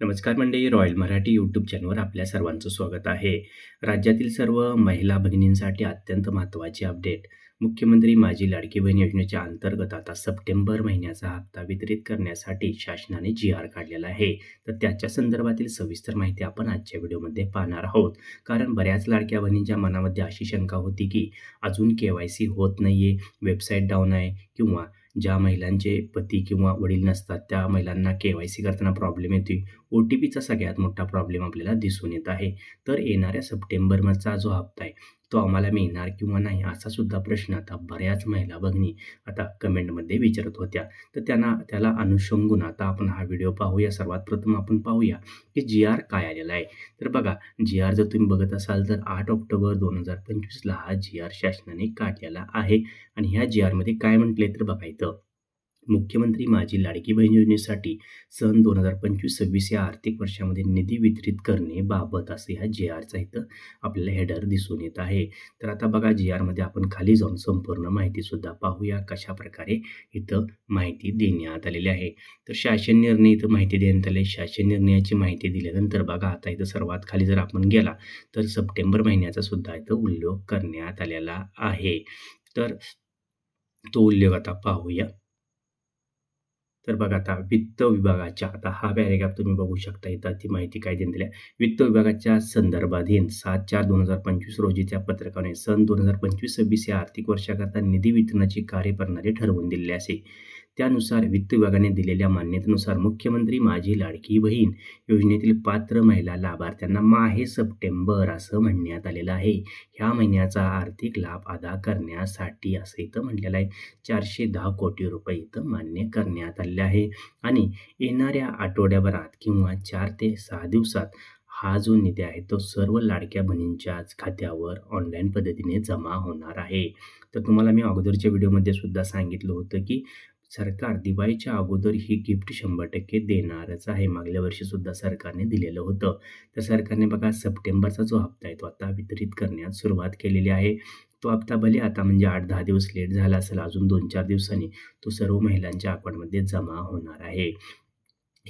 नमस्कार मंडळी royal Marathi YouTube चॅनलवर आपल्या सर्वांचं स्वागत आहे. राज्यातील सर्व महिला भगिनींसाठी अत्यंत महत्त्वाची अपडेट मुख्यमंत्री माझी लाडकी बहीण योजनेच्या अंतर्गत आता सप्टेंबर महिन्याचा हप्ता वितरित करण्यासाठी शासनाने जी आर काढलेला आहे. तर त्याच्या संदर्भातील सविस्तर माहिती आपण आजच्या व्हिडिओमध्ये पाहणार आहोत. कारण बऱ्याच लाडक्या बहिणींच्या मनामध्ये अशी शंका होती की अजून के वाय सी होत नाही आहे वेबसाईट डाऊन आहे किंवा ज्या महिलांचे पती किंवा वडील नसतात त्या महिलांना के वाय सी करताना प्रॉब्लेम येतो ओ टी पीचा सगळ्यात मोठा प्रॉब्लेम आपल्याला दिसून येत आहे. तर येणाऱ्या सप्टेंबरचा जो हप्ता आहे तो आम्हाला मिळणार किंवा नाही असा सुद्धा प्रश्न आता बऱ्याच महिला भगिनी आता कमेंटमध्ये विचारत होत्या. तर त्यांना त्याला अनुषंगून आता आपण हा व्हिडिओ पाहूया. सर्वात प्रथम आपण पाहूया की जी आर काय आलेला आहे. तर बघा जी आर जर तुम्ही बघत असाल तर आठ ऑक्टोबर दोन हजार पंचवीसला हा जी आर शासनाने काढलेला आहे. आणि ह्या जी आरमध्ये काय म्हटले तर बघा इथं. मुख्यमंत्री माझी लाडकी बहीण योजनेसाठी सन दोन हजार पंचवीस सव्वीस या आर्थिक वर्षामध्ये निधी वितरित करणे बाबत असं ह्या जे आरचा इथं आपल्याला हेडर दिसून येत आहे. तर आता बघा जी आरमध्ये आपण खाली जाऊन संपूर्ण माहितीसुद्धा पाहूया कशा प्रकारे इथं माहिती देण्यात आलेली आहे. तर शासन निर्णय इथं माहिती देण्यात आले शासन निर्णयाची माहिती दिल्यानंतर बघा आता इथं सर्वात खाली जर आपण गेला तर सप्टेंबर महिन्याचा सुद्धा इथं उल्लेख करण्यात आलेला आहे. तर तो उल्लेख आता पाहूया. तर बघा आता वित्त विभागाच्या आता हा पॅरेग्राफ तुम्ही बघू शकता इथं ती माहिती काय देण्यात आहे. वित्त विभागाच्या संदर्भाधीन सात चार दोन हजार पंचवीस रोजीच्या पत्रकाने सन दोन हजार पंचवीस सव्वीस या आर्थिक वर्षाकरता निधी वितरणाची कार्यप्रणाली ठरवून दिली असे त्यानुसार वित्त विभागाने दिलेल्या मान्यतेनुसार मुख्यमंत्री माझी लाडकी बहीण योजनेतील पात्र महिला लाभार्थ्यांना माहे सप्टेंबर असं म्हणण्यात आलेलं आहे. ह्या महिन्याचा आर्थिक लाभ अदा करण्यासाठी असं इथं म्हटलेलं आहे. चारशे दहा कोटी रुपये इथं मान्य करण्यात आलेले आहे. आणि येणाऱ्या आठवड्याभरात किंवा चार ते सहा दिवसात हा जो निधी आहे तो सर्व लाडक्या बहिणींच्याच खात्यावर ऑनलाईन पद्धतीने जमा होणार आहे. तर तुम्हाला मी अगोदरच्या व्हिडिओमध्ये सुद्धा सांगितलं होतं की सरकार दिवाळीच्या अगोदर ही गिफ्ट शंभर टक्के देणारच आहे. मागल्या वर्षीसुद्धा सरकारने दिलेलं होतं. तर सरकारने बघा सप्टेंबरचा जो हप्ता आहे तो आता वितरित करण्यास सुरुवात केलेली आहे. तो हप्ता भले आता म्हणजे आठ दहा दिवस लेट झाला असेल अजून दोन चार दिवसांनी तो सर्व महिलांच्या अकाउंटमध्ये जमा होणार आहे.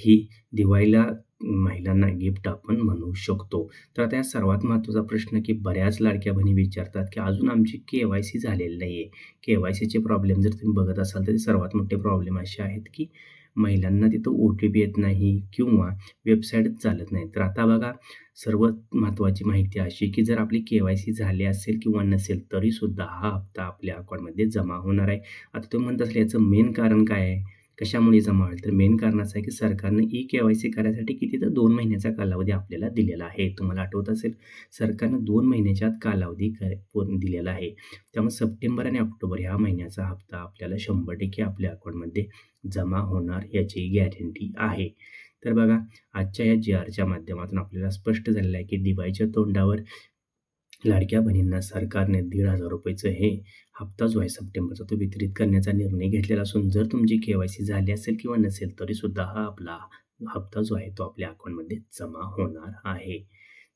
ही दिवाळीला महिलांना गिफ्ट आपण म्हणू शकतो. तर आता सर्वात महत्त्वाचा प्रश्न की बऱ्याच लाडक्या बहिणी विचारतात की अजून आमची के वाय सी झालेली नाही आहे के वाय सीचे प्रॉब्लेम जर तुम्ही बघत असाल तर सर्वात मोठे प्रॉब्लेम असे आहेत की महिलांना तिथं ओ टी पी येत नाही किंवा वेबसाईटच चालत नाही. तर आता बघा सर्वात महत्त्वाची माहिती अशी की जर आपली के वाय सी झाली असेल किंवा नसेल तरीसुद्धा हा हप्ता आपल्या अकाउंटमध्ये जमा होणार आहे. आता तुम्ही म्हणत असले याचं मेन कारण काय आहे? कशामुळे जमा तर मेन कारण असं आहे की सरकारनं ई के वाय सी करायसाठी किती तर दोन महिन्याचा कालावधी आपल्याला दिलेला आहे. तुम्हाला आठवत असेल सरकारनं दोन महिन्याच्या आत कालावधी कर दिलेला आहे. त्यामुळे सप्टेंबर आणि ऑक्टोबर ह्या महिन्याचा हप्ता आपल्याला शंभर टक्के आपल्या अकाउंटमध्ये जमा होणार याची गॅरंटी आहे. तर बघा आजच्या या जी आरच्या माध्यमातून आपल्याला स्पष्ट झालेलं आहे की दिवाळीच्या तोंडावर लाडक्या बहिणींना सरकारने दीड हजार रुपयेचं हे हप्ता जो आहे सप्टेंबरचा तो वितरित करण्याचा निर्णय घेतलेला असून जर तुमची के वाय सी झाली असेल किंवा नसेल तरीसुद्धा हा आपला हप्ता जो आहे तो आपल्या अकाउंटमध्ये जमा होणार आहे.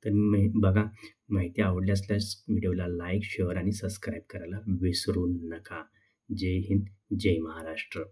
तर मी बघा माहिती आवडली असल्यास व्हिडिओला लाईक शेअर आणि सबस्क्राईब करायला विसरू नका. जय हिंद जय महाराष्ट्र.